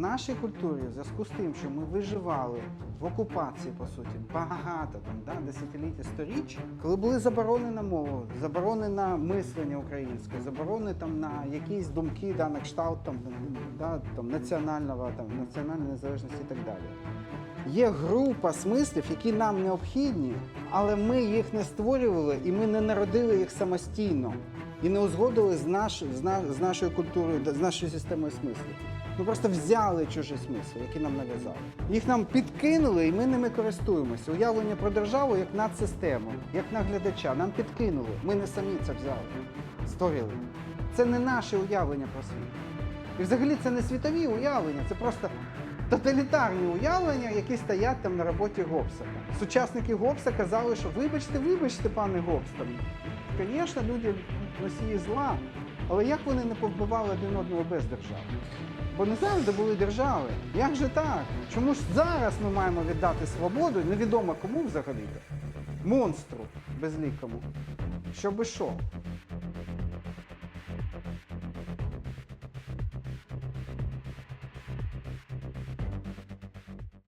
нашій культурі, в зв'язку з тим, що ми виживали в окупації, по суті, багато там, да, десятиліття сторіч, коли були заборонена мова, заборонена мислення українське, заборони там на якісь думки, да, на кшталт там, да, там, національного, там, національної незалежності і так далі. Є група смислів, які нам необхідні, але ми їх не створювали і ми не народили їх самостійно і не узгодили з, наш, з, на, з нашою культурою, з нашою системою смислів. Ми просто взяли чужі смисли, які нам нав'язали. Їх нам підкинули, і ми ними користуємося. Уявлення про державу як надсистему, як наглядача. Нам підкинули. Ми не самі це взяли, створили. Це не наше уявлення про світ. І взагалі це не світові уявлення, це просто тоталітарні уявлення, які стоять там на роботі Гоббса. Сучасники Гоббса казали, що вибачте, вибачте, пане Гоббс. Там, Звісно, люди носії зла, але як вони не повбивали один одного без держави? Бо не завжди були держави. Як же так? Чому ж зараз ми маємо віддати свободу, невідомо кому взагалі, монстру безлікому? Щоби що?